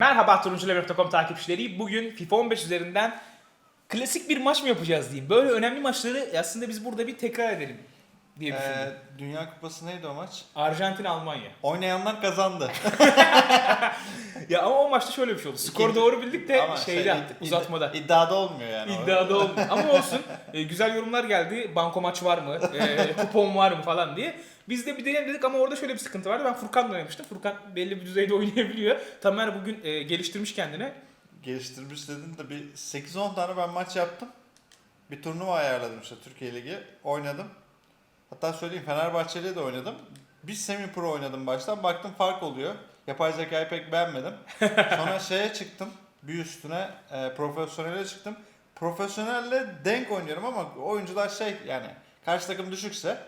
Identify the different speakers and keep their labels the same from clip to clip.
Speaker 1: Merhaba turuncular.com takipçileri. Bugün FIFA 15 üzerinden klasik bir maç mı yapacağız diyeyim. Böyle önemli maçları aslında biz burada bir tekrar edelim diye düşündüm.
Speaker 2: Ee, Dünya Kupası neydi o maç?
Speaker 1: Arjantin Almanya.
Speaker 2: Oynayanlar kazandı.
Speaker 1: Ya ama o maçta şöyle bir şey oldu.
Speaker 2: İkinci-
Speaker 1: doğru bildik de
Speaker 2: Ama
Speaker 1: şeyde
Speaker 2: şey, id-
Speaker 1: uzatmada.
Speaker 2: İddiada olmuyor yani.
Speaker 1: İddiada oldu. Ama olsun. Ee, güzel yorumlar geldi. Banko maç var mı? Ee, kupon var mı falan diye. Biz de bir deneyelim dedik ama orada şöyle bir sıkıntı vardı. Ben Furkan'la oynamıştım. Furkan belli bir düzeyde oynayabiliyor. Tamer bugün e, geliştirmiş kendini.
Speaker 2: Geliştirmiş dedin de bir 8-10 tane ben maç yaptım. Bir turnuva ayarladım işte Türkiye Ligi. Oynadım. Hatta söyleyeyim Fenerbahçe'yle de oynadım. Bir semi pro oynadım baştan. Baktım fark oluyor. Yapay zekayı pek beğenmedim. Sonra şeye çıktım. Bir üstüne e, profesyonele çıktım. Profesyonelle denk oynuyorum ama oyuncular şey yani karşı takım düşükse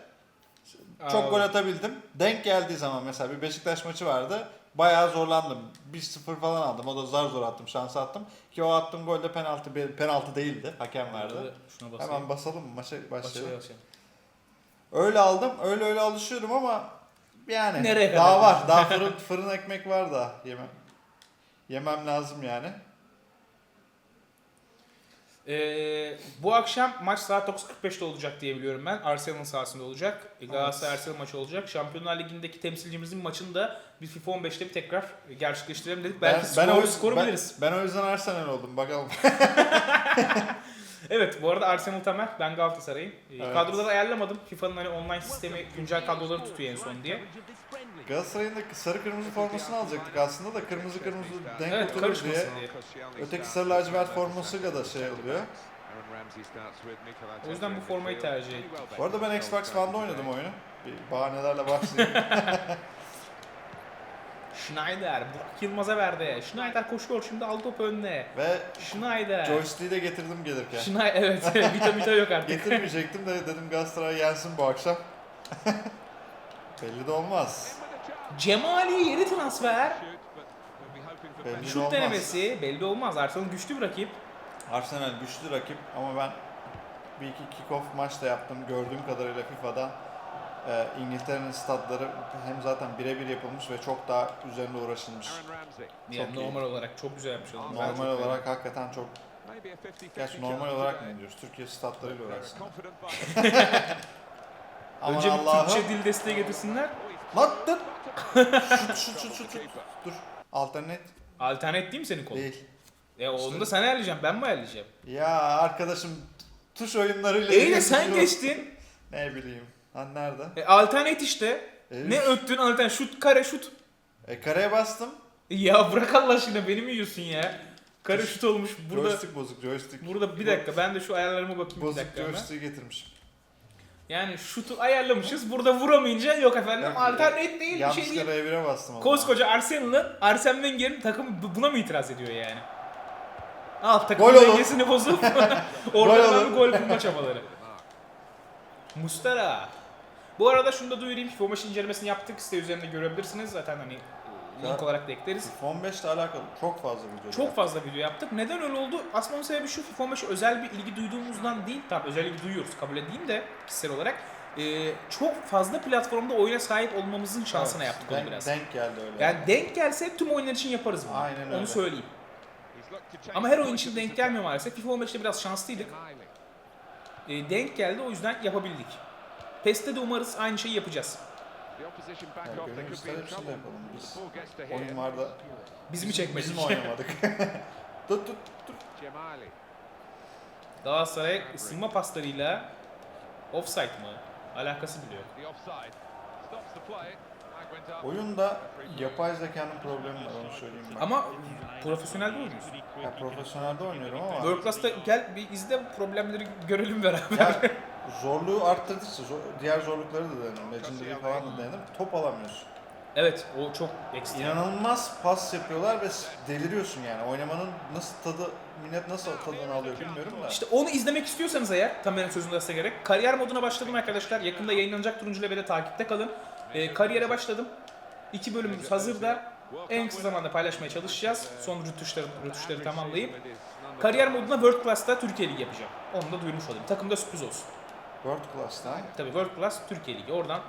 Speaker 2: Çok
Speaker 1: Aa,
Speaker 2: gol atabildim. Denk geldiği zaman mesela bir Beşiktaş maçı vardı. Bayağı zorlandım. 1-0 falan aldım. O da zar zor attım. Şans attım. Ki o attığım gol de penaltı, penaltı değildi. Hakem verdi.
Speaker 1: Şuna.
Speaker 2: Hemen basalım? Maça başlayalım.
Speaker 1: Başlayalım. başlayalım.
Speaker 2: Öyle aldım. Öyle öyle alışıyorum ama yani
Speaker 1: Nereye
Speaker 2: daha
Speaker 1: kadar?
Speaker 2: var. Daha fırın, fırın ekmek var da yemem. Yemem lazım yani.
Speaker 1: Ee, bu akşam maç saat 9.45'te olacak diye biliyorum ben. Arsenal'ın sahasında olacak. E, Galatasaray Arsenal maçı olacak. Şampiyonlar Ligi'ndeki temsilcimizin maçını da bir FIFA 15'te bir tekrar gerçekleştirelim dedik. Belki
Speaker 2: ben,
Speaker 1: skoru,
Speaker 2: o,
Speaker 1: skoru
Speaker 2: ben,
Speaker 1: biliriz.
Speaker 2: ben o yüzden Arsenal oldum. Bakalım.
Speaker 1: Evet bu arada Arsenal Tamer, ben Galatasaray'ım. Ee,
Speaker 2: Evet.
Speaker 1: Kadroları ayarlamadım. FIFA'nın hani online sistemi güncel kadroları tutuyor en son diye.
Speaker 2: Galatasaray'ın da sarı kırmızı formasını alacaktık aslında da kırmızı kırmızı denk
Speaker 1: Evet
Speaker 2: oturur
Speaker 1: karışmasın
Speaker 2: diye.
Speaker 1: diye.
Speaker 2: Öteki sarı lacivert formasıyla da şey oluyor.
Speaker 1: O yüzden bu formayı tercih ettim.
Speaker 2: Bu arada ben Xbox One'da oynadım oyunu. Bir bahanelerle başlayayım.
Speaker 1: Schneider, Burak Yılmaz'a verdi. Schneider koşuyor şimdi aldı topu önüne.
Speaker 2: Ve
Speaker 1: Schneider.
Speaker 2: joystick'i de getirdim gelirken.
Speaker 1: Schneider evet vita vita yok artık.
Speaker 2: Getirmeyecektim de dedim Galatasaray yensin bu akşam. Belli de olmaz.
Speaker 1: Cemali yeni transfer.
Speaker 2: Belli
Speaker 1: Şut
Speaker 2: olmaz.
Speaker 1: denemesi belli olmaz. Arsenal güçlü bir rakip.
Speaker 2: Arsenal güçlü rakip ama ben bir iki kick-off maç da yaptım. Gördüğüm kadarıyla FIFA'da e, İngiltere'nin stadları hem zaten birebir yapılmış ve çok daha üzerinde uğraşılmış.
Speaker 1: Yani
Speaker 2: Çok iyi.
Speaker 1: normal olarak çok güzel yapmış
Speaker 2: Normal
Speaker 1: çok beğendim.
Speaker 2: olarak hakikaten çok Gerçi normal olarak mı diyoruz? Türkiye statlarıyla uğraşsın. Aman
Speaker 1: Önce bir
Speaker 2: Allah'ım.
Speaker 1: Türkçe dil desteği getirsinler.
Speaker 2: Lan dur. şut şut şut şut şut. Dur. Alternate
Speaker 1: Alternatif değil mi senin kolun?
Speaker 2: değil.
Speaker 1: E onu da sen ayarlayacaksın ben mi ayarlayacağım?
Speaker 2: Ya arkadaşım tuş oyunlarıyla
Speaker 1: İyi de sen geçtin.
Speaker 2: Ne bileyim. Lan nerede?
Speaker 1: E, alternatif işte.
Speaker 2: E,
Speaker 1: Ne öttün alternatif şut kare şut.
Speaker 2: E kareye bastım.
Speaker 1: Ya bırak Allah aşkına beni mi yiyorsun ya? Kare şut olmuş burada.
Speaker 2: Joystick bozuk joystick.
Speaker 1: Burada bir dakika ben de şu ayarlarıma bakayım bir
Speaker 2: Bozuk
Speaker 1: dakika hemen.
Speaker 2: joystick'i getirmişim.
Speaker 1: Yani şutu ayarlamışız. Burada vuramayınca yok efendim.
Speaker 2: Yok,
Speaker 1: alternatif değil bir şey değil.
Speaker 2: evire bastım. o zaman.
Speaker 1: Koskoca Arsenal'ın Arsene Wenger'in takımı bu- buna mı itiraz ediyor yani? Al
Speaker 2: Gol
Speaker 1: takımın
Speaker 2: olur.
Speaker 1: dengesini bozup
Speaker 2: Gol
Speaker 1: orada hemen
Speaker 2: olur.
Speaker 1: bir gol bulma çabaları. Mustara. Bu arada şunu da duyurayım. FIFA maçı incelemesini yaptık. Site üzerinde görebilirsiniz. Zaten hani link olarak da ekleriz.
Speaker 2: FIFA 15 ile alakalı çok fazla video.
Speaker 1: Çok fazla video yaptık. Neden öyle oldu? Aslında onun sebebi şu. FIFA maçı özel bir ilgi duyduğumuzdan değil. Tamam özel ilgi duyuyoruz. Kabul edeyim de kişisel olarak. Ee, çok fazla platformda oyuna sahip olmamızın şansına
Speaker 2: Evet,
Speaker 1: yaptık onu
Speaker 2: denk,
Speaker 1: biraz.
Speaker 2: Denk geldi öyle.
Speaker 1: Yani denk gelse tüm oyunlar için yaparız bunu.
Speaker 2: Aynen
Speaker 1: Onu
Speaker 2: öyle.
Speaker 1: söyleyeyim. Ama her oyun için denk gelmiyor maalesef. FIFA 15'te biraz şanslıydık. Ee, denk geldi o yüzden yapabildik. PES'te de umarız aynı şeyi yapacağız.
Speaker 2: Yani gönül ister hepsini de yapalım biz. Oyun var da
Speaker 1: Biz mi çekmedik?
Speaker 2: biz mi oynamadık? tut tut tut.
Speaker 1: Galatasaray ısınma paslarıyla offside mı? Alakası bile yok.
Speaker 2: Oyunda yapay zekanın problemi var onu söyleyeyim ben.
Speaker 1: Ama profesyonelde oynuyorsun.
Speaker 2: Ya profesyonelde oynuyorum ama
Speaker 1: World Class'ta gel bir izle problemleri görelim beraber.
Speaker 2: ya zorluğu arttırdıkça zor- diğer zorlukları da denedim. Legendary falan da denedim. Top alamıyorsun.
Speaker 1: evet o çok ekstra.
Speaker 2: İnanılmaz pas yapıyorlar ve deliriyorsun yani. Oynamanın nasıl tadı, millet nasıl tadını alıyor bilmiyorum da.
Speaker 1: İşte onu izlemek istiyorsanız eğer, Tamer'in sözünü de gerek. Kariyer moduna başladım arkadaşlar. Yakında yayınlanacak Turuncu Level'e takipte kalın. Ee, kariyere başladım. İki bölümümüz hazırda. En kısa zamanda paylaşmaya çalışacağız. Son rütuşları, rütuşları tamamlayıp. Kariyer moduna World Class'ta Türkiye Ligi yapacağım. Onu da duyurmuş olayım. Takımda sürpriz olsun.
Speaker 2: World Class'ta.
Speaker 1: Tabii World Class Türkiye Ligi. Oradan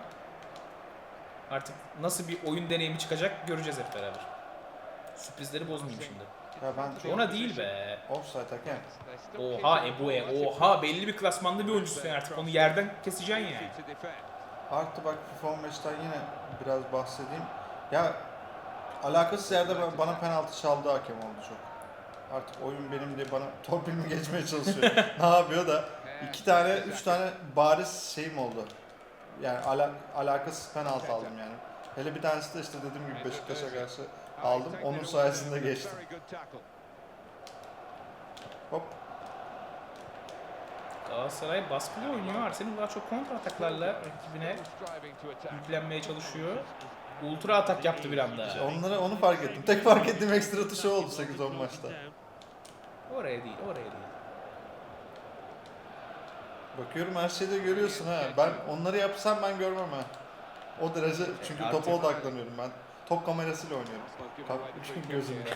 Speaker 1: artık nasıl bir oyun deneyimi çıkacak göreceğiz hep beraber. Sürprizleri bozmayayım şimdi.
Speaker 2: Ya ben
Speaker 1: Ona değil be.
Speaker 2: offside hakem.
Speaker 1: Oha Ebu'ye. Oha belli bir klasmanda bir oyuncusun artık. Onu yerden keseceksin yani.
Speaker 2: Artı bak FIFA 15'ten yine biraz bahsedeyim. Ya alakasız yerde ba- bana penaltı çaldı hakem oldu çok. Artık oyun benim diye bana torpil mi geçmeye çalışıyor. ne yapıyor da iki tane, üç tane bariz şeyim oldu. Yani ala, alakasız penaltı aldım yani. Hele bir tanesi de işte dediğim gibi Beşiktaş'a karşı aldım. Onun sayesinde geçtim. Hop.
Speaker 1: Galatasaray baskılı oynuyor. Arsenal daha çok kontra ataklarla rakibine yüklenmeye çalışıyor. Ultra atak yaptı bir anda.
Speaker 2: Onları onu fark ettim. Tek fark ettiğim ekstra tuşu oldu 8-10 maçta.
Speaker 1: Oraya değil, oraya değil.
Speaker 2: Bakıyorum her şeyde görüyorsun ha. Ben onları yapsam ben görmem ha. O derece çünkü topa odaklanıyorum ben. Top kamerasıyla oynuyorum. Kap- gözümde.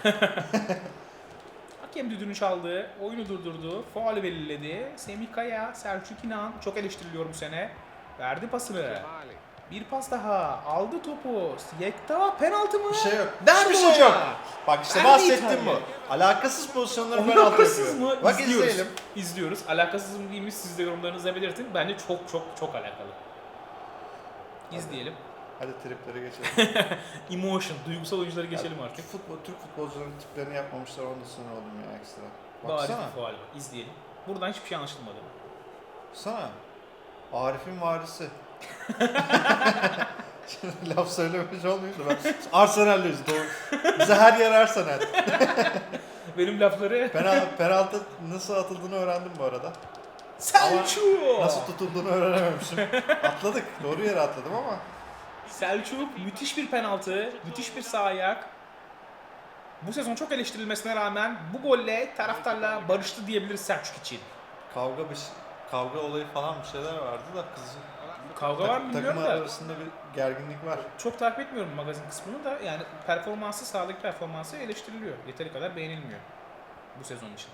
Speaker 1: Hakem düdüğünü çaldı, oyunu durdurdu, faul belirledi. Semih Kaya, Selçuk İnan çok eleştiriliyor bu sene. Verdi pasını. Bir pas daha. Aldı topu. Yekta penaltı mı?
Speaker 2: Bir şey yok.
Speaker 1: Nerede
Speaker 2: Hiçbir şey
Speaker 1: hoca?
Speaker 2: yok. Bak işte
Speaker 1: Nerede
Speaker 2: bahsettim
Speaker 1: İtalya?
Speaker 2: bu. Alakasız pozisyonları penaltı
Speaker 1: Alakasız mı?
Speaker 2: Bak
Speaker 1: İzliyoruz.
Speaker 2: izleyelim.
Speaker 1: İzliyoruz. Alakasız mı değil mi siz de yorumlarınızda belirtin. Bence çok çok çok alakalı. İzleyelim.
Speaker 2: Hadi triplere geçelim.
Speaker 1: Emotion, duygusal oyuncuları geçelim
Speaker 2: Ya,
Speaker 1: artık.
Speaker 2: Futbol, Türk futbolcuların tiplerini yapmamışlar onda sinir oldum ya ekstra.
Speaker 1: Bariz
Speaker 2: Baksana.
Speaker 1: bir faul var. İzleyelim. Buradan hiçbir şey anlaşılmadı.
Speaker 2: Baksana. Arif'in varisi. Şimdi laf söylemiş olmayayım da ben Arsenal'liyiz doğru. Bize her yer Arsenal.
Speaker 1: Benim lafları
Speaker 2: Penaltı, penaltı nasıl atıldığını öğrendim bu arada.
Speaker 1: Selçuk.
Speaker 2: Nasıl tutulduğunu öğrenememişim. Atladık. Doğru yere atladım ama.
Speaker 1: Selçuk müthiş bir penaltı, müthiş bir sağ ayak. Bu sezon çok eleştirilmesine rağmen bu golle taraftarla barıştı diyebiliriz Selçuk için.
Speaker 2: Kavga bir kavga olayı falan bir şeyler vardı da kız
Speaker 1: Kavga var mı bilmiyorum
Speaker 2: takımlar
Speaker 1: da
Speaker 2: arasında bir gerginlik var.
Speaker 1: çok takip etmiyorum magazin kısmını da yani performansı, sahadaki performansı eleştiriliyor. Yeteri kadar beğenilmiyor bu sezon için.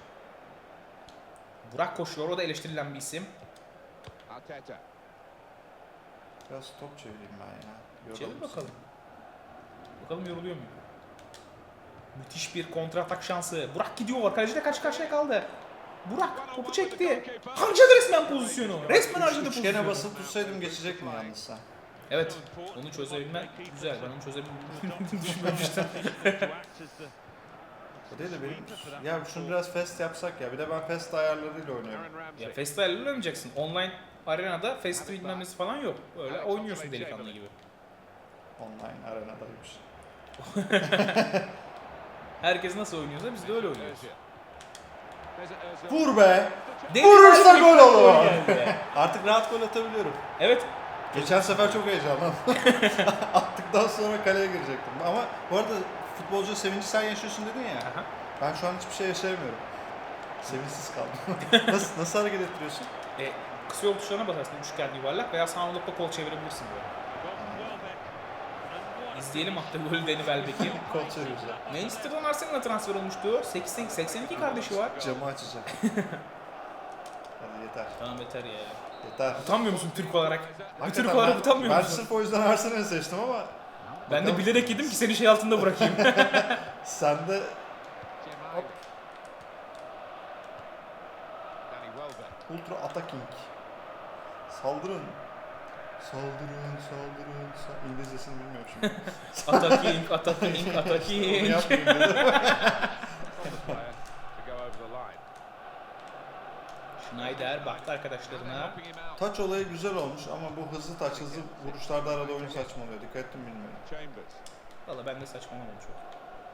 Speaker 1: Burak koşuyor, o da eleştirilen bir isim.
Speaker 2: Biraz top çevireyim ben ya. Yoralım
Speaker 1: Çevir bakalım. Bakalım yoruluyor mu? Müthiş bir kontra atak şansı. Burak gidiyor. Kaleci de karşı karşıya kaldı. Burak topu çekti. Harcadı resmen pozisyonu. Resmen harcadı
Speaker 2: Üçgene
Speaker 1: pozisyonu.
Speaker 2: basıp tutsaydım geçecek mi yalnızsa?
Speaker 1: Evet. Onu çözebilmen güzel. Ben onu çözebildiğimi düşünmemiştim.
Speaker 2: O değil de benim... Ya şunu biraz fast yapsak ya. Bir de ben fast ayarlarıyla oynuyorum.
Speaker 1: ya Festival'le oynayacaksın. Online arenada festival bilmem falan yok. Öyle oynuyorsun delikanlı gibi.
Speaker 2: Online arenadaymış.
Speaker 1: Herkes nasıl oynuyorsa biz de öyle oynuyoruz.
Speaker 2: Vur be!
Speaker 1: Deli
Speaker 2: Vurursa gol olur. Artık rahat gol atabiliyorum.
Speaker 1: Evet.
Speaker 2: Geçen sefer çok heyecanlandım. Attıktan sonra kaleye girecektim. Ama bu arada futbolcu sevinci sen yaşıyorsun dedin ya.
Speaker 1: Aha.
Speaker 2: Ben şu an hiçbir şey yaşayamıyorum. Sevinçsiz kaldım. nasıl, nasıl hareket ettiriyorsun?
Speaker 1: E, kısa yol tuşlarına basarsın üçgen yuvarlak veya sağ kol çevirebilirsin böyle. İzleyelim hatta golü Deni Welbeck'in.
Speaker 2: Kol çevireceğim.
Speaker 1: Manchester'dan Arsenal'a transfer olmuştu. 80, 82 kardeşi var.
Speaker 2: Camı açacağım. Hadi yeter.
Speaker 1: Tamam yeter ya.
Speaker 2: Yeter.
Speaker 1: Utanmıyor musun Türk olarak? Bir
Speaker 2: Hakikaten
Speaker 1: Türk olarak
Speaker 2: ben,
Speaker 1: utanmıyor
Speaker 2: ben
Speaker 1: musun?
Speaker 2: sırf o yüzden Arsenal'i seçtim ama
Speaker 1: Ben de bilerek yedim ki seni şey altında bırakayım.
Speaker 2: sen de ultra attacking. Saldırın. Saldırın, saldırın, saldırın. İngilizcesini bilmiyorum şimdi.
Speaker 1: attacking, attacking,
Speaker 2: Onu
Speaker 1: attacking.
Speaker 2: yapmayayım dedim.
Speaker 1: Schneider baktı arkadaşlarına.
Speaker 2: Taç olayı güzel olmuş ama bu hızlı taç, hızlı vuruşlarda arada oyun saçma oluyor. Dikkat ettim bilmiyorum.
Speaker 1: Valla ben de saçmalamadım çok.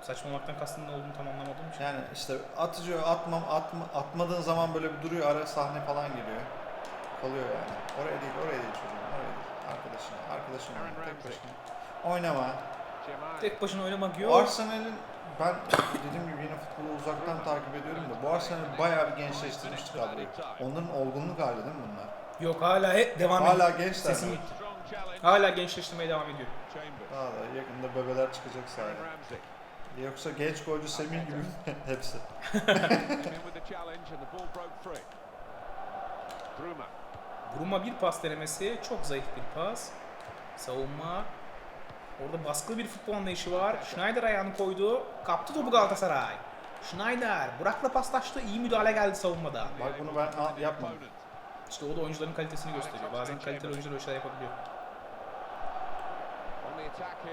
Speaker 1: Saçmalamaktan kastın ne olduğunu tam anlamadığım için.
Speaker 2: Yani işte atıyor, atmam, atma, atmadığın zaman böyle bir duruyor, ara sahne falan geliyor. Kalıyor yani. Oraya değil, oraya değil çocuğum. Arkadaşına, arkadaşına tek başına. Oynama.
Speaker 1: Tek başına oynamak yok.
Speaker 2: Arsenal'in ben dediğim gibi yine futbolu uzaktan takip ediyorum da bu Arsenal bayağı bir gençleştirmişti kadroyu. Onların olgunluk hali değil mi bunlar?
Speaker 1: Yok hala he, devam ediyor.
Speaker 2: Hala gençler.
Speaker 1: Sesim gitti. Hala gençleştirmeye devam ediyor.
Speaker 2: Daha da yakında bebeler çıkacak sahaya. Yoksa genç golcü Semih gibi hepsi.
Speaker 1: Bruma bir pas denemesi. Çok zayıf bir pas. Savunma. Orada baskılı bir futbol anlayışı var. Schneider ayağını koydu. Kaptı topu Galatasaray. Schneider Burak'la paslaştı. İyi müdahale geldi savunmada.
Speaker 2: Bak bunu ben al- yapmadım.
Speaker 1: İşte o da oyuncuların kalitesini gösteriyor. Bazen kaliteli oyuncular öyle şeyler yapabiliyor.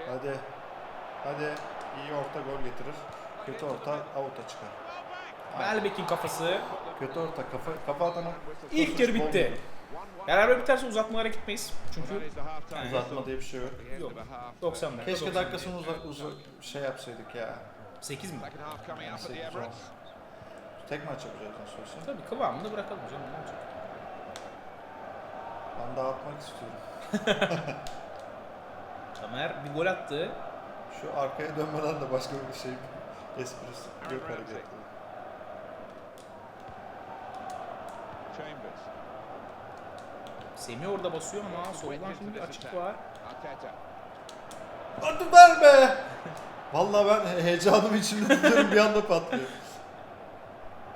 Speaker 2: Hadi. Hadi. İyi orta gol getirir. Kötü orta avuta çıkar.
Speaker 1: Welbeck'in kafası.
Speaker 2: Kötü orta kafa kafa atana.
Speaker 1: İlk yarı bitti. Beraber biterse uzatmalara gitmeyiz. Çünkü Yani-
Speaker 2: Uzatma diye bir şey yok.
Speaker 1: yok. 90 dakika.
Speaker 2: Keşke
Speaker 1: 90
Speaker 2: dakikasını uza, uza şey yapsaydık ya.
Speaker 1: 8 mi?
Speaker 2: Sekiz on. Tek maç yapacağız nasıl olsa.
Speaker 1: Tabii kıvamında bırakalım canım. Ne olacak?
Speaker 2: Ben dağıtmak istiyorum.
Speaker 1: Tamer bir gol attı.
Speaker 2: Şu arkaya dönmeden de başka bir şey esprisi yok hareketli.
Speaker 1: Semih orada basıyor ama soldan şimdi bir açık var.
Speaker 2: Hadi verme! Vallahi ben he- heyecanım içimde tutuyorum bir anda patlıyor.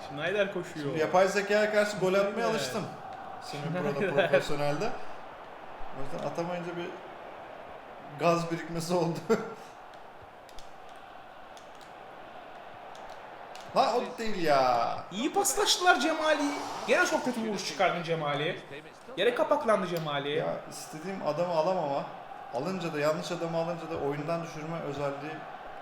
Speaker 1: Schneider koşuyor.
Speaker 2: Şimdi yapay zekaya karşı gol atmaya alıştım. Şimdi burada profesyonelde. O yüzden atamayınca bir gaz birikmesi oldu. Lan o değil ya.
Speaker 1: İyi paslaştılar Cemali. Gene çok kötü vuruş çıkardın Cemali. Yere kapaklandı Cemali.
Speaker 2: Ya istediğim adamı alamam ama alınca da yanlış adamı alınca da oyundan düşürme özelliği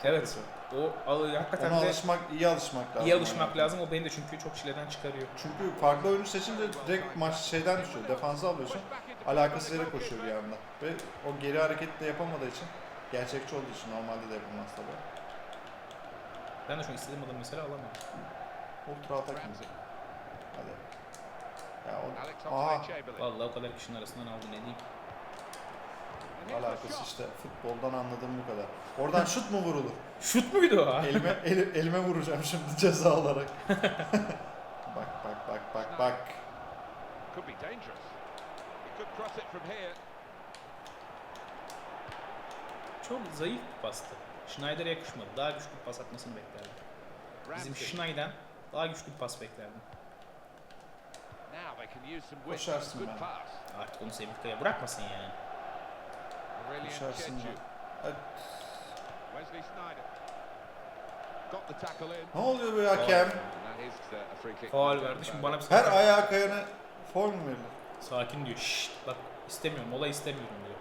Speaker 1: Evet. O al- hakikaten
Speaker 2: ona
Speaker 1: de
Speaker 2: alışmak iyi alışmak lazım.
Speaker 1: iyi alışmak
Speaker 2: Yani.
Speaker 1: lazım. O beni de çünkü çok çileden çıkarıyor.
Speaker 2: Çünkü farklı oyuncu seçince direkt maç şeyden düşüyor. Defansa alıyorsun. Alakasız yere koşuyor bir anda. Ve o geri hareketi de yapamadığı için gerçekçi olduğu için normalde de yapılmaz tabii.
Speaker 1: Ben de şu an istediğim adamı mesela alamıyorum.
Speaker 2: Ultra atak? Hadi. Ya o Aha.
Speaker 1: Vallahi o kadar kişinin arasından aldı ne diyeyim.
Speaker 2: alakası işte futboldan anladığım bu kadar. Oradan şut mu vurulur?
Speaker 1: Şut muydu o?
Speaker 2: Elime el- elime vuracağım şimdi ceza olarak. bak bak bak bak bak.
Speaker 3: Could be dangerous. He could cross it from here.
Speaker 1: Çok zayıf bir pastı. Schneider'e yakışmadı. Daha güçlü bir pas atmasını beklerdim. Bizim. Schneider'den daha güçlü bir pas beklerdim.
Speaker 2: Koşarsın
Speaker 3: Good
Speaker 2: ben.
Speaker 3: pass.
Speaker 1: Artık onu Semih bırakmasın yani.
Speaker 2: Koşarsın ben. Hadi.
Speaker 3: Wesley Snyder. Got the tackle in.
Speaker 2: Ne oluyor bu hakem?
Speaker 1: Faul verdi. Şimdi bana bir
Speaker 2: Her ayağa kayana foul mu verilir?
Speaker 1: Sakin diyor. Şşt bak istemiyorum. Olay istemiyorum diyor.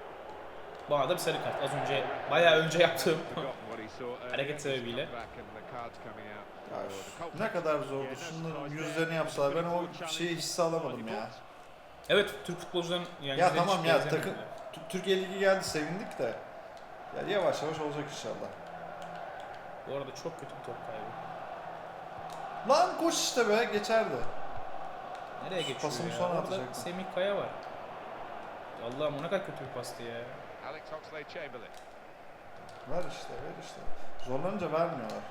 Speaker 1: Bana da bir sarı kart. Az önce bayağı önce yaptığım hareket sebebiyle.
Speaker 2: Ya ne kadar zordu. Şunların yüzlerini yapsalar ben o şeyi hissi alamadım ya.
Speaker 1: Evet Türk futbolcuların yani
Speaker 2: Ya tamam ya, takım- Türkiye Ligi geldi sevindik de. Ya yavaş yavaş olacak inşallah.
Speaker 1: Bu arada çok kötü bir top kaybı.
Speaker 2: Lan koş işte be geçerdi.
Speaker 1: Nereye geçiyor
Speaker 2: Pasını
Speaker 1: ya?
Speaker 2: sonra
Speaker 1: Orada. Semih Kaya var. Allah'ım o ne kadar kötü bir pastı ya.
Speaker 3: Alex Oxlade-Chamberlain.
Speaker 2: Ver işte ver işte. Zorlanınca vermiyorlar.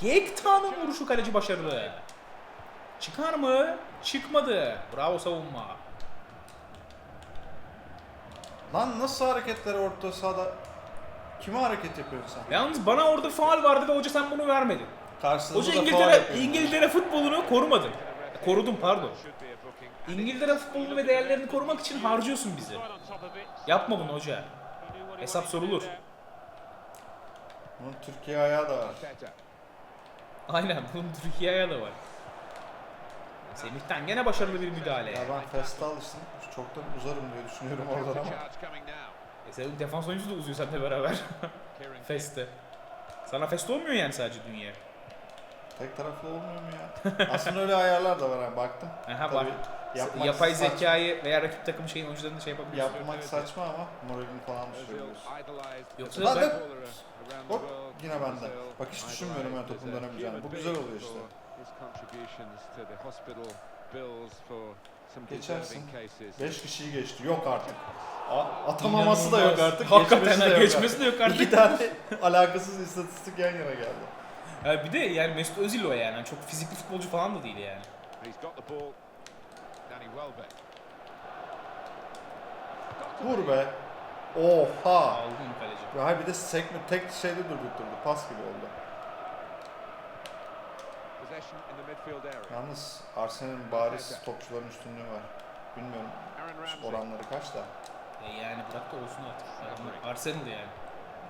Speaker 1: Yekta'nın vuruşu kaleci başarılı. Çıkar mı? Çıkmadı. Bravo savunma.
Speaker 2: Lan nasıl hareketler orta sahada? Kime hareket yapıyorsun sen?
Speaker 1: Yalnız bana orada faal vardı ve hoca sen bunu vermedin.
Speaker 2: Karşılığında
Speaker 1: Hoca
Speaker 2: da faul
Speaker 1: İngiltere. İngiltere futbolunu korumadın. Korudum pardon. İngiltere futbolunu ve değerlerini korumak için harcıyorsun bizi. Yapma bunu hoca. Hesap sorulur.
Speaker 2: Bunun Türkiye ayağı da var.
Speaker 1: Aynen bunun Türkiye'ye de var. Semih'ten gene başarılı bir müdahale.
Speaker 2: Ya ben Fest'e alıştım. Çoktan uzarım diye düşünüyorum oradan ama.
Speaker 1: E senin defans oyuncusu da uzuyor seninle beraber. Feste. Sana fest olmuyor yani sadece dünya.
Speaker 2: Tek taraflı olmuyor mu ya? Aslında öyle ayarlar da var ha baktım.
Speaker 1: Aha bak.
Speaker 2: yapmak
Speaker 1: Yapay
Speaker 2: saçma-
Speaker 1: zekayı veya rakip takım şeyin oyuncularını şey yapabiliyorsun.
Speaker 2: Yapmak saçma ama moralini falan
Speaker 3: idolized
Speaker 1: Yoksa
Speaker 3: a
Speaker 2: ben- Hop, yine bende. Bak hiç düşünmüyorum ben topun dönemeyeceğini. Bu güzel oluyor işte. Geçersin.
Speaker 3: deserving cases.
Speaker 2: 5 kişiyi geçti. Yok artık. A- atamaması da yok
Speaker 1: İnanılmaz.
Speaker 2: artık.
Speaker 1: Hakikaten
Speaker 2: geçmesi de
Speaker 1: ha,
Speaker 2: yok
Speaker 1: geçmesi de yok artık.
Speaker 2: İki tane alakasız istatistik yan yana geldi.
Speaker 1: Ya bir de yani Mesut Özil o yani. Çok fizikli futbolcu falan da değil yani.
Speaker 2: Vur be. Oha.
Speaker 1: Aldın kaleci.
Speaker 2: Bir de sekme tek şeyde durdurtturdu. Pas gibi oldu.
Speaker 3: Possession in the midfield area.
Speaker 2: Yalnız Arsenal'in bariz topçuların üstünlüğü var. Bilmiyorum. Oranları kaç da?
Speaker 1: E yani bırak da olsun artık. Adamlar Arsenal yani.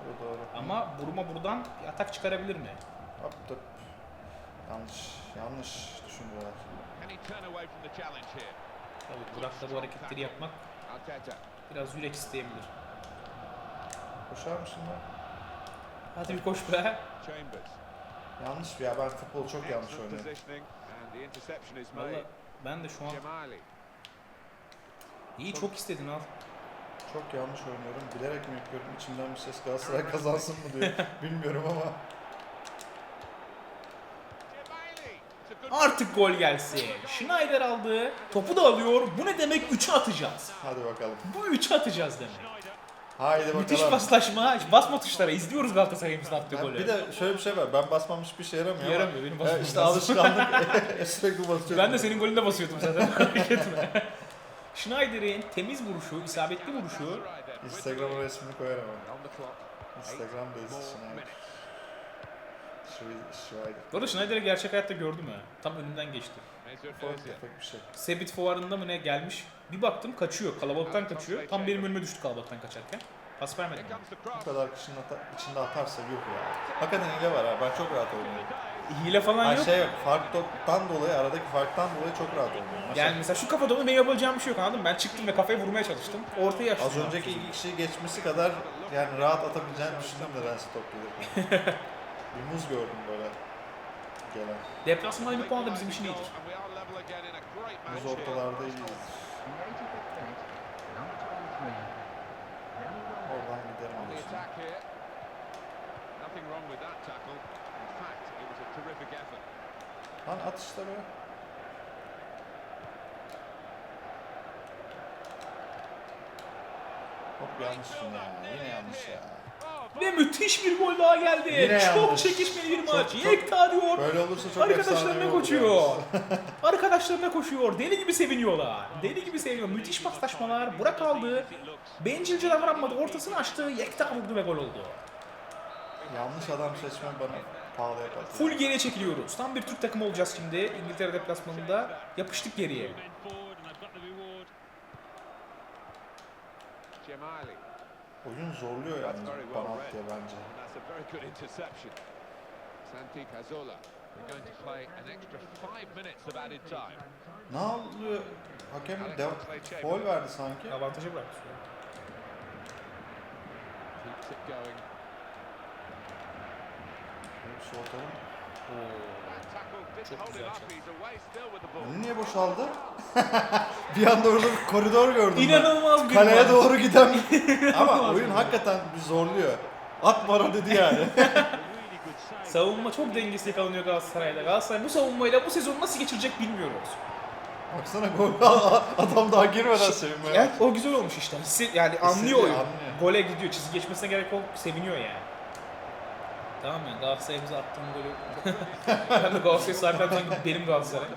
Speaker 2: Bu doğru.
Speaker 1: Ama Buruma buradan bir atak çıkarabilir mi?
Speaker 2: Hop tıp. Yanlış, yanlış
Speaker 3: here?
Speaker 1: Tabii Burak'la bu hareketleri yapmak biraz yürek isteyebilir.
Speaker 2: Koşar mısın lan?
Speaker 1: Hadi bir koş be.
Speaker 2: Yanlış ya ben futbol çok yanlış oynuyorum.
Speaker 1: Valla ben de şu an iyi çok istedin al.
Speaker 2: Çok yanlış oynuyorum. Bilerek mi yapıyorum? İçimden bir ses Galatasaray kazansın mı diyor. Bilmiyorum ama.
Speaker 1: Artık gol gelsin. Schneider aldı. Topu da alıyor. Bu ne demek? 3'ü atacağız.
Speaker 2: Hadi bakalım.
Speaker 1: Bu 3'ü atacağız demek.
Speaker 2: Haydi bakalım.
Speaker 1: Müthiş paslaşma. Basma tuşlara. İzliyoruz Galatasaray'ımızın attığı
Speaker 2: Ben-
Speaker 1: golü.
Speaker 2: bir de şöyle bir şey var. Ben basmam hiçbir şey yaramıyor
Speaker 1: Yaramıyor, benim basmam
Speaker 2: işte
Speaker 1: lazım.
Speaker 2: alışkanlık sürekli basıyorum.
Speaker 1: Ben de senin golünde basıyordum zaten. Merak etme. Schneider'in temiz vuruşu, isabetli vuruşu.
Speaker 2: Instagram'a resmini koyarım ama.
Speaker 3: On the clock.
Speaker 2: Instagram'da
Speaker 3: More
Speaker 2: Schneider. Schneider.
Speaker 1: Bu arada Schneider'i gerçek hayatta gördüm ha. Tam önünden geçti.
Speaker 2: Ufak tefek bir şey.
Speaker 1: Sebit fuarında mı ne gelmiş. Bir baktım kaçıyor. Kalabalıktan kaçıyor. Tam benim önüme düştü kalabalıktan kaçarken. Pas vermedim.
Speaker 2: Bu kadar kişinin ata- içinde atarsa yuh ya. Hakikaten hile var ha. Ben çok rahat oynuyorum.
Speaker 1: Hile falan
Speaker 2: Ha
Speaker 1: yok.
Speaker 2: şey yok. Farktan dolayı, aradaki farktan dolayı çok rahat oynuyorum. Mesela
Speaker 1: Yani mesela şu kafada onu benim yapacağım bir şey yok anladın mı? Ben çıktım ve kafaya vurmaya çalıştım. Ortaya açtım.
Speaker 2: az önceki iki kişiyi geçmesi kadar yani rahat atabileceğini düşündüm de ben stop gelirken. bir muz gördüm böyle gelen.
Speaker 1: Deplasmanda bir puan da bizim için iyidir.
Speaker 2: Muz ortalarda iyiyiz. Oradan giderim
Speaker 3: On the
Speaker 2: diyorsun.
Speaker 3: attack here. Nothing wrong with that tackle. In fact, it was a terrific effort.
Speaker 2: Lan at işte be. Hop yanlışsın ya. Yine yanlış ya.
Speaker 1: Ve müthiş bir gol daha geldi.
Speaker 2: Yine
Speaker 1: çok
Speaker 2: yanlış.
Speaker 1: çekişmeli bir maç.
Speaker 2: çok-
Speaker 1: Yekta diyor.
Speaker 2: Böyle olursa çok
Speaker 1: Arkadaşlarına koşuyor. Arkadaşlarına koşuyor. Deli gibi seviniyorlar. Deli gibi seviniyor. Müthiş paslaşmalar. Burak aldı. Bencilce davranmadı. Ortasını açtı. Yekta vurdu ve gol oldu.
Speaker 2: Yanlış adam seçmen bana pahalıya patladı.
Speaker 1: Full geriye çekiliyoruz. Tam bir Türk takımı olacağız şimdi. İngiltere deplasmanında. Yapıştık geriye.
Speaker 3: Jamali.
Speaker 2: Oyun zorluyor yani bana at diye bence.
Speaker 3: And that's a very good interception. Santi Cazorla. We're going to play an extra five minutes of added time.
Speaker 2: Ne oluyor? Hakem foul verdi sanki.
Speaker 1: Avantajı bıraktı.
Speaker 3: Keeps it going.
Speaker 2: Soğutalım.
Speaker 1: Çok güzel
Speaker 2: niye boşaldı? bir anda orada bir koridor gördüm ben.
Speaker 1: İnanılmaz bir
Speaker 2: Kaleye
Speaker 1: maç.
Speaker 2: doğru giden ama oyun hakikaten bir zorluyor. At bana dedi yani.
Speaker 1: Savunma çok dengesiz yakalanıyor Galatasaray'da. Galatasaray bu savunmayla bu sezonu nasıl geçirecek bilmiyoruz.
Speaker 2: Baksana gol adam daha girmeden sevinmeye.
Speaker 1: Yani o güzel olmuş işte. Hissi- yani anlıyor oyun.
Speaker 2: anlıyor.
Speaker 1: Gole gidiyor. Çizgi geçmesine gerek yok. Seviniyor yani. Tamam yani Galatasaray'ımıza attığım golü. ben de Galatasaray sahiplendim sanki benim Galatasaray.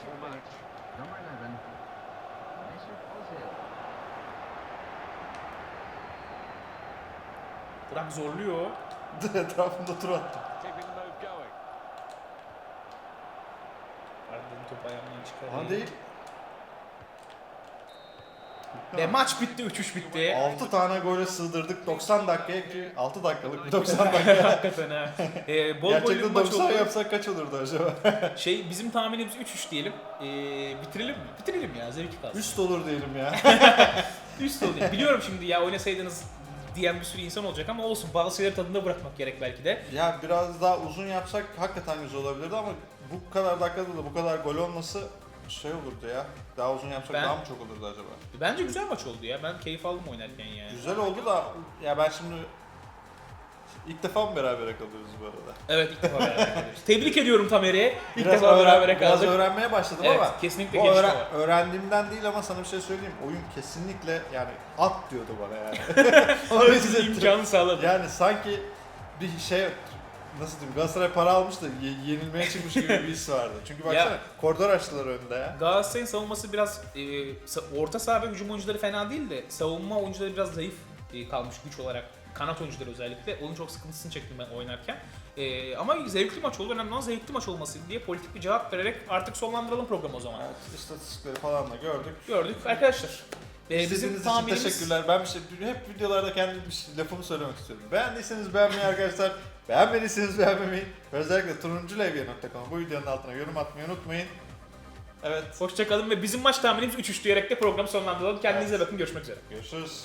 Speaker 1: Burak zorluyor.
Speaker 2: Etrafında tur
Speaker 3: going.
Speaker 1: Arda'nın topu ayağımdan çıkarıyor.
Speaker 2: Ama değil.
Speaker 1: Ve maç bitti. 3-3 bitti.
Speaker 2: 6 tane gole sığdırdık 90 dakikaya ki 6 dakikalık bir 90 dakika.
Speaker 1: Hakikaten ha. Ee, bol gollü bir
Speaker 2: Gerçekten
Speaker 1: maç
Speaker 2: 90
Speaker 1: oldu.
Speaker 2: yapsak kaç olurdu acaba?
Speaker 1: Şey bizim tahminimiz 3-3 diyelim. Ee, bitirelim mi? Bitirelim ya zevki kalsın.
Speaker 2: Üst olur diyelim ya.
Speaker 1: Üst oluyor. Biliyorum şimdi ya oynasaydınız diyen bir sürü insan olacak ama olsun bazı şeyleri tadında bırakmak gerek belki de.
Speaker 2: ya biraz daha uzun yapsak hakikaten güzel olabilirdi ama bu kadar dakikada da bu kadar gol olması şey olurdu ya. Daha uzun yapsak
Speaker 1: Ben-
Speaker 2: daha mı çok olurdu acaba?
Speaker 1: Bence güzel maç oldu ya. Ben keyif aldım oynarken yani.
Speaker 2: Güzel oldu da ya ben şimdi ilk defa mı berabere kalıyoruz bu arada?
Speaker 1: Evet ilk defa beraber kalıyoruz. Tebrik ediyorum Tamer'i. İlk
Speaker 2: Biraz
Speaker 1: defa
Speaker 2: öğren-
Speaker 1: berabere
Speaker 2: Biraz
Speaker 1: kaldık.
Speaker 2: öğrenmeye başladım
Speaker 1: Evet
Speaker 2: ama
Speaker 1: kesinlikle
Speaker 2: bu öğren- öğrendiğimden değil ama sana bir şey söyleyeyim. Oyun kesinlikle yani at diyordu bana yani.
Speaker 1: Size
Speaker 2: hissettim.
Speaker 1: imkanı sağladı.
Speaker 2: Yani sanki bir şey nasıl diyeyim Galatasaray para almış da ye- yenilmeye çıkmış gibi bir his vardı. Çünkü baksana
Speaker 1: Ya-
Speaker 2: koridor açtılar önünde ya.
Speaker 1: Galatasaray'ın savunması biraz e, sa- orta saha ve hücum oyuncuları fena değil de savunma oyuncuları biraz zayıf e, kalmış güç olarak. Kanat oyuncuları özellikle. Onun çok sıkıntısını çektim ben oynarken. E, ama zevkli maç oldu. Önemli olan zevkli maç olması diye politik bir cevap vererek artık sonlandıralım programı o zaman.
Speaker 2: Evet, istatistikleri falan da gördük.
Speaker 1: Gördük. Arkadaşlar bizim
Speaker 2: İzlediğiniz için
Speaker 1: tahminimiz
Speaker 2: teşekkürler. Ben bir şey, hep videolarda kendi bir şey- lafımı söylemek istiyorum. Beğendiyseniz beğenmeyi arkadaşlar. Beğenmediyseniz beğenmemeyi. ve Özellikle turunculevye.com bu videonun altına yorum atmayı unutmayın. Evet.
Speaker 1: Hoşçakalın ve bizim maç tahminimiz 3-3 diyerek de programı sonlandıralım. Kendinize bakın. Görüşmek üzere.
Speaker 2: Görüşürüz.